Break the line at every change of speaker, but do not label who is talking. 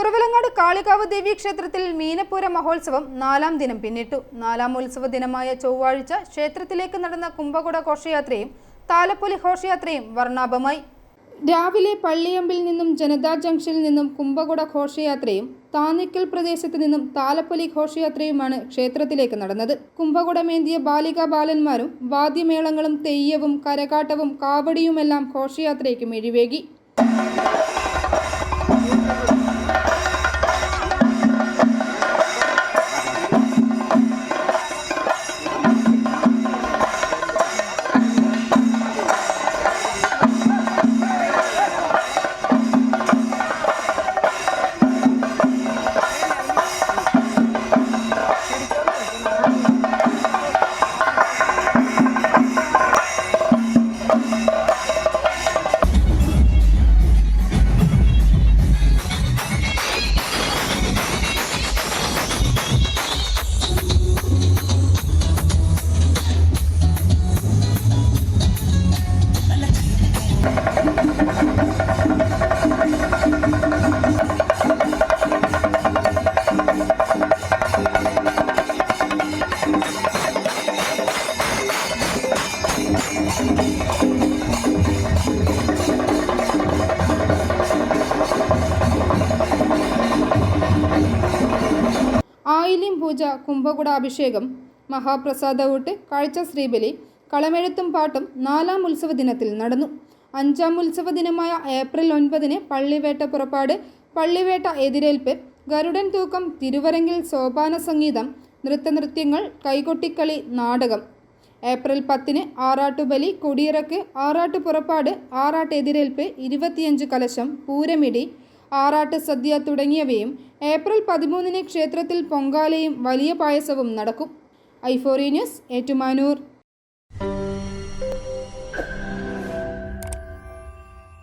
കുറവിലങ്ങാട് കാളികാവ് ദേവീ ക്ഷേത്രത്തിൽ മീനപ്പൂര മഹോത്സവം നാലാം ദിനം പിന്നിട്ടു. നാലാം ഉത്സവ ദിനമായ ചൊവ്വാഴ്ച ക്ഷേത്രത്തിലേക്ക് നടന്ന കുംഭകുട ഘോഷയാത്രയും താലപ്പൊലി ഘോഷയാത്രയും വർണാഭമായി. രാവിലെ പള്ളിയമ്പിൽ നിന്നും ജനതാ ജംഗ്ഷനിൽ നിന്നും കുംഭകുട ഘോഷയാത്രയും താന്നിക്കൽ പ്രദേശത്ത് നിന്നും താലപ്പൊലി ഘോഷയാത്രയുമാണ് ക്ഷേത്രത്തിലേക്ക് നടന്നത്. കുംഭകുടമേന്തിയ ബാലികാ ബാലന്മാരും വാദ്യമേളങ്ങളും തെയ്യവും കരകാട്ടവും കാവടിയുമെല്ലാം ഘോഷയാത്രയ്ക്ക് മിഴിവേകി ആയില്യം പൂജ കുംഭകുടാഭിഷേകം മഹാപ്രസാദവൂട്ട് കാഴ്ച ശ്രീബലി കളമെഴുത്തും പാട്ടും നാലാം ഉത്സവ ദിനത്തിൽ നടന്നു. അഞ്ചാം ഉത്സവ ദിനമായ ഏപ്രിൽ ഒൻപതിന് പള്ളിവേട്ട പുറപ്പാട് പള്ളിവേട്ട എതിരേൽപ്പ് ഗരുഡൻ തൂക്കം തിരുവരങ്ങിൽ സോപാന സംഗീതം നൃത്തനൃത്യങ്ങൾ കൈകൊട്ടിക്കളി നാടകം. ഏപ്രിൽ പത്തിന് ആറാട്ടുബലി കൊടിയിറക്ക് ആറാട്ട് പുറപ്പാട് ആറാട്ട് എതിരേൽപ്പ് ഇരുപത്തിയഞ്ച് കലശം പൂരമിടി ആറാട്ട് സദ്യ തുടങ്ങിയവയും ഏപ്രിൽ പതിമൂന്നിന് ക്ഷേത്രത്തിൽ പൊങ്കാലയും വലിയ പായസവും നടക്കും. ഐഫോറി ന്യൂസ് ഏറ്റുമാനൂർ.